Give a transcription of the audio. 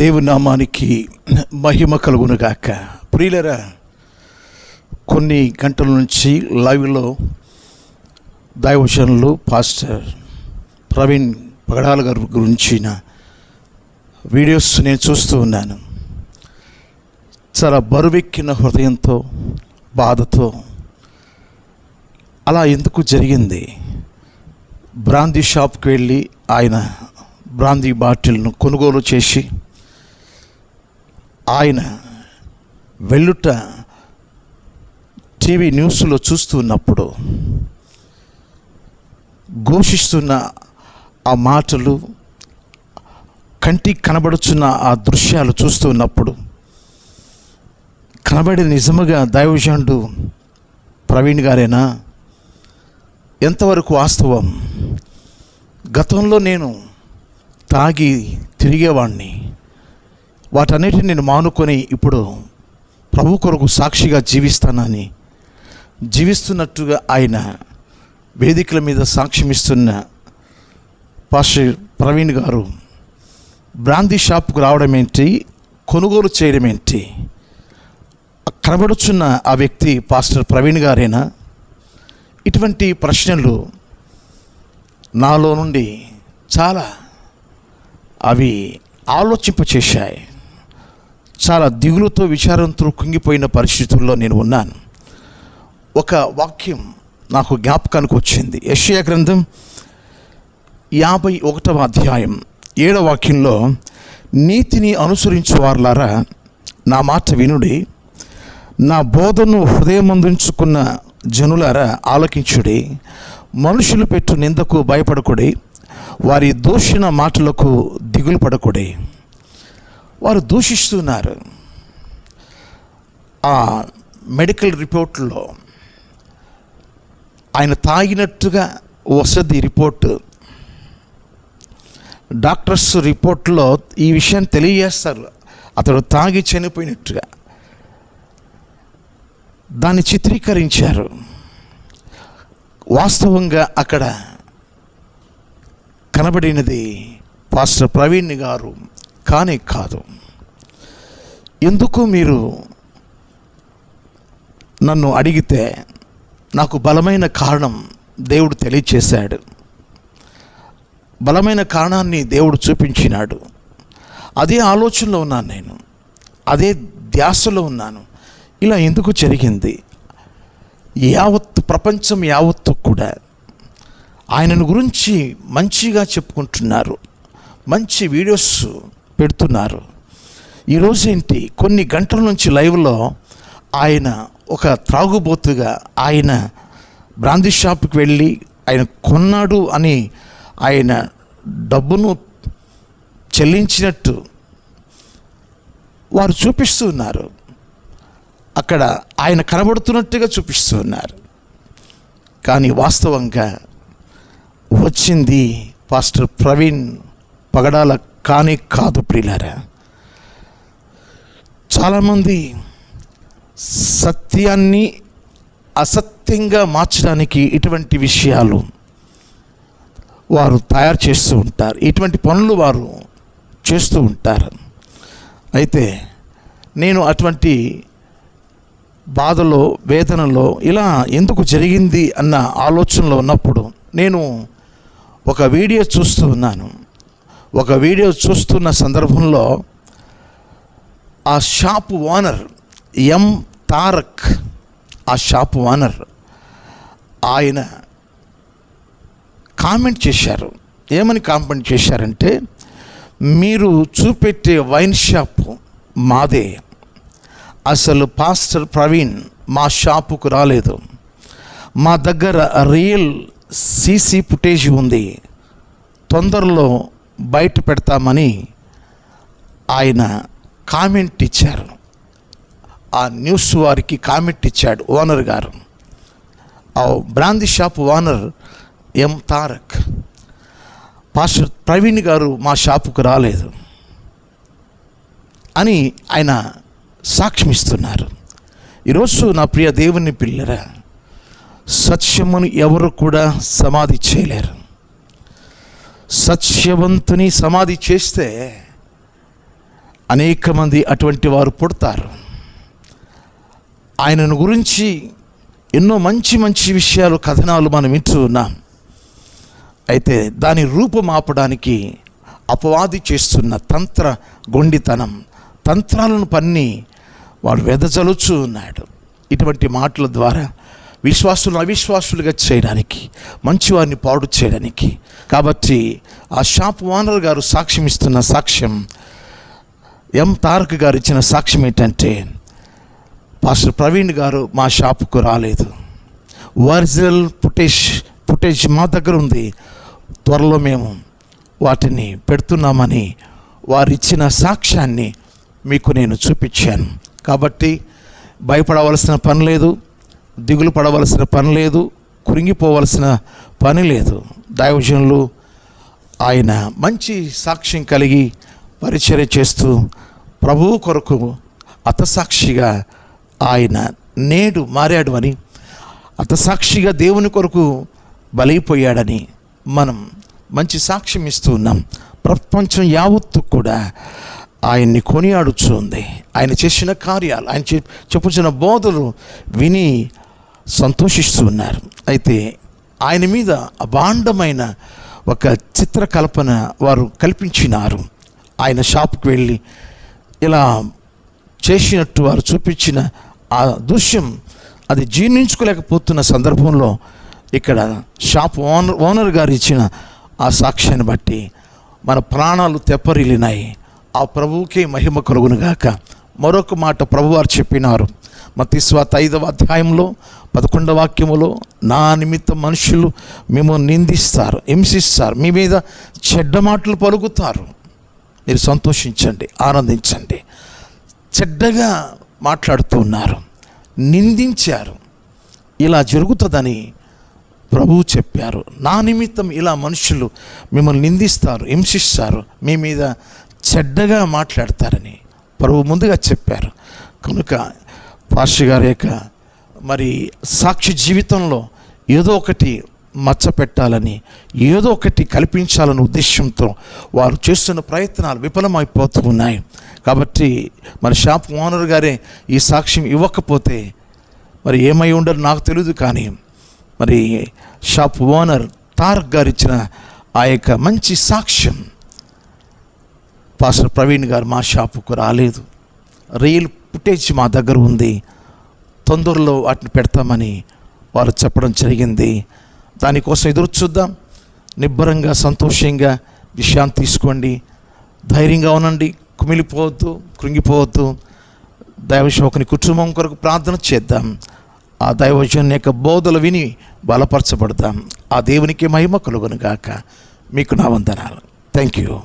దేవుని నామానికి మహిమ కలుగునుగాక. ప్రియులరా కొన్ని గంటల నుంచి లైవ్లో దైవచనులు పాస్టర్ ప్రవీణ్ పగడాల గారి గురించిన వీడియోస్ నేను చూస్తూ ఉన్నాను. చాలా బరువెక్కిన హృదయంతో బాధతో అలా ఎందుకు జరిగింది? బ్రాందీ షాప్కి వెళ్ళి ఆయన బ్రాందీ బాటిల్ను కొనుగోలు చేసి ఆయన వెళ్ళుట టీవీ న్యూస్లో చూస్తున్నప్పుడు ఘోషిస్తున్న ఆ మాటలు కంటికి కనబడుచున్న ఆ దృశ్యాలు చూస్తున్నప్పుడు కనబడి నిజముగా దైవజనుడు ప్రవీణ్ గారేనా? ఎంతవరకు వాస్తవం? గతంలో నేను తాగి తిరిగేవాడిని వాటన్నిటిని నేను మానుకొని ఇప్పుడు ప్రభు కొరకు సాక్షిగా జీవిస్తానని జీవిస్తున్నట్టుగా ఆయన వేదికల మీద సాక్ష్యమిస్తున్న పాస్టర్ ప్రవీణ్ గారు బ్రాందీ షాప్కు రావడం ఏంటి? కొనుగోలు చేయడం ఏంటి? కనబడుచున్న ఆ వ్యక్తి పాస్టర్ ప్రవీణ్ గారేనా? ఇటువంటి ప్రశ్నలు నాలో నుండి చాలా అవి ఆలోచింపచేశాయి. చాలా దిగులుతో విచారంతో కుంగిపోయిన పరిస్థితుల్లో నేను ఉన్నాను. ఒక వాక్యం నాకు జ్ఞాపకానికి వచ్చింది. యెషయా గ్రంథం యాభై ఒకటవ అధ్యాయం ఏడవ వాక్యంలో నీతిని అనుసరించు వారులారా నా మాట వినుడి. నా బోధను హృదయమందించుకున్న జనులారా ఆలకించుడి. మనుషులు పెట్టు నిందకు భయపడకుడి. వారి దూషణ మాటలకు దిగులు పడకుడి వారు దూషిస్తున్నారు. ఆ మెడికల్ రిపోర్ట్లో ఆయన తాగినట్టుగా వసతి రిపోర్టు డాక్టర్స్ రిపోర్ట్లో ఈ విషయాన్ని తెలియజేస్తారు. అతడు తాగి చనిపోయినట్టుగా. దాన్ని చిత్రీకరించారు. వాస్తవంగా అక్కడ కనబడినది పాస్టర్ ప్రవీణ్ గారు కానే కాదు. ఎందుకు మీరు నన్ను అడిగితే నాకు బలమైన కారణం దేవుడు తెలియచేశాడు. బలమైన కారణాన్ని దేవుడు చూపించినాడు. అదే ఆలోచనలో ఉన్నాను నేను. అదే ధ్యాసలో ఉన్నాను. ఇలా ఎందుకు జరిగింది? యావత్తు ప్రపంచం యావత్తు కూడా ఆయనను గురించి మంచిగా చెప్పుకుంటున్నారు. మంచి వీడియోస్ పెడుతున్నారు. ఈరోజు ఏంటి? కొన్ని గంటల నుంచి లైవ్లో ఆయన ఒక త్రాగుబోతుగా ఆయన బ్రాందీ షాప్కి వెళ్ళి ఆయన కొన్నాడు అని ఆయన డబ్బును చెల్లించినట్టు వారు చూపిస్తూ ఉన్నారు. అక్కడ ఆయన కనబడుతున్నట్టుగా చూపిస్తూ ఉన్నారు. కానీ వాస్తవంగా వచ్చింది పాస్టర్ ప్రవీణ్ పగడాల కానీ కాదు ప్రియులారా. చాలామంది సత్యాన్ని అసత్యంగా మార్చడానికి ఇటువంటి విషయాలు వారు తయారు చేస్తూ ఉంటారు. ఇటువంటి పనులు వారు చేస్తూ ఉంటారు. అయితే నేను అటువంటి బాధలో వేదనలో ఇలా ఎందుకు జరిగింది అన్న ఆలోచనలో ఉన్నప్పుడు నేను ఒక వీడియో చూస్తూ ఉన్నాను. ఒక వీడియో చూస్తున్న సందర్భంలో ఆ షాప్ ఓనర్ ఎం తారక్ ఆ షాప్ ఓనర్ ఆయన కామెంట్ చేశారు. ఏమని కామెంట్ చేశారంటే మీరు చూపెట్టే వైన్ షాప్ మాదే. అసలు పాస్టర్ ప్రవీణ్ మా షాపుకు రాలేదు. మా దగ్గర రియల్ సీసీ ఫుటేజ్ ఉంది. తొందరలో బయట పెడతామని ఆయన కామెంట్ ఇచ్చారు. ఆ న్యూస్ వారికి కామెంట్ ఇచ్చాడు ఓనర్ గారు. ఆ brandy shop owner M Tarak. Pastor Praveen గారు మా షాపుకు రాలేదు అని ఆయన సాక్ష్యమిస్తున్నారు ఈరోజు నా ప్రియ దేవుని పిల్లరా సత్యమును ఎవరు కూడా సమాధి చేయలేరు. సత్యవంతుని సమాధి చేస్తే అనేక మంది అటువంటి వారు పుడతారు. ఆయనను గురించి ఎన్నో మంచి మంచి విషయాలు కథనాలు మనం వింటూ ఉన్నాం. అయితే దాని రూపుమాపడానికి అపవాది చేస్తున్న తంత్ర గొండితనం తంత్రాలను పన్ని వాడు వెదజలుచూ ఉన్నాడు. ఇటువంటి మాటల ద్వారా విశ్వాసులను అవిశ్వాసులుగా చేయడానికి మంచివారిని పాడు చేయడానికి. కాబట్టి ఆ షాప్ ఓనర్ గారు సాక్ష్యం ఇస్తున్న సాక్ష్యం ఎం తారక్ గారు ఇచ్చిన సాక్ష్యం ఏంటంటే పాస్టర్ ప్రవీణ్ గారు మా షాపుకు రాలేదు. ఒరిజినల్ ఫుటేజ్ ఫుటేజ్ మా దగ్గర ఉంది. త్వరలో మేము వాటిని పెడుతున్నామని వారిచ్చిన సాక్ష్యాన్ని మీకు నేను చూపించాను. కాబట్టి భయపడవలసిన పని లేదు. దిగులు పడవలసిన పని లేదు కురింగిపోవలసిన పని లేదు. దైవజనులు ఆయన మంచి సాక్ష్యం కలిగి పరిచర్య చేస్తూ ప్రభువు కొరకు అతసాక్షిగా ఆయన నేడు మారాడు అని అతసాక్షిగా దేవుని కొరకు బలైపోయాడని మనం మంచి సాక్ష్యం ఇస్తూ ఉన్నాం. ప్రపంచం యావత్తు కూడా ఆయన్ని కొనియాడుచుంది. ఆయన చేసిన కార్యాలు ఆయన చెప్పుచిన బోధలు విని సంతోషిస్తూ ఉన్నారు. అయితే ఆయన మీద అభాండమైన ఒక చిత్రకల్పన వారు కల్పించినారు. ఆయన షాప్కి వెళ్ళి ఇలా చేసినట్టు వారు చూపించిన ఆ దృశ్యం అది జీర్ణించుకోలేకపోతున్న సందర్భంలో ఇక్కడ షాప్ ఓనర్ ఓనర్ గారు ఇచ్చిన ఆ సాక్ష్యాన్ని బట్టి మన ప్రాణాలు తెప్పరిల్లినాయి. ఆ ప్రభువుకే మహిమ కలుగునుగాక. మరొక మాట ప్రభువారు చెప్పినారు. మతిస్వాత ఐదవ అధ్యాయంలో పదకొండవ వాక్యములో నా నిమిత్తం మనుషులు మేము నిందిస్తారు హింసిస్తారు మీ మీద చెడ్డ మాటలు పలుకుతారు. మీరు సంతోషించండి ఆనందించండి. చెడ్డగా మాట్లాడుతూ ఉన్నారు నిందించారు. ఇలా జరుగుతుందని ప్రభువు చెప్పారు. నా నిమిత్తం ఇలా మనుషులు మిమ్మల్ని నిందిస్తారు హింసిస్తారు మీ మీద చెడ్డగా మాట్లాడతారని ప్రభు ముందుగా చెప్పారు. కనుక పాస్టర్ గారి యొక్క మరి సాక్షి జీవితంలో ఏదో ఒకటి మచ్చ పెట్టాలని ఏదో ఒకటి కల్పించాలనే ఉద్దేశంతో వారు చేస్తున్న ప్రయత్నాలు విఫలమైపోతూ ఉన్నాయి. కాబట్టి మరి షాప్ ఓనర్ గారే ఈ సాక్ష్యం ఇవ్వకపోతే మరి ఏమై ఉండరు నాకు తెలియదు కానీ మరి షాప్ ఓనర్ తారక్ గారు ఇచ్చిన ఆ యొక్క మంచి సాక్ష్యం పాస్టర్ ప్రవీణ్ గారు మా షాపుకు రాలేదు. రియల్ ఫుటేజ్ మా దగ్గర ఉంది. తొందరలో వాటిని పెడతామని వారు చెప్పడం జరిగింది. దానికోసం ఎదురు చూద్దాం. నిబ్బరంగా సంతోషంగా విషయాన్ని తీసుకోండి. ధైర్యంగా ఉండండి. కుమిలిపోవద్దు కృంగిపోవద్దు. దైవశోకుని కుటుంబం కొరకు ప్రార్థన చేద్దాం. ఆ దైవజన్ యొక్క బోధలు విని బలపరచబడదాం. ఆ దేవునికి మహిమ కలుగును గాక మీకు నా వందనాలు. Thank you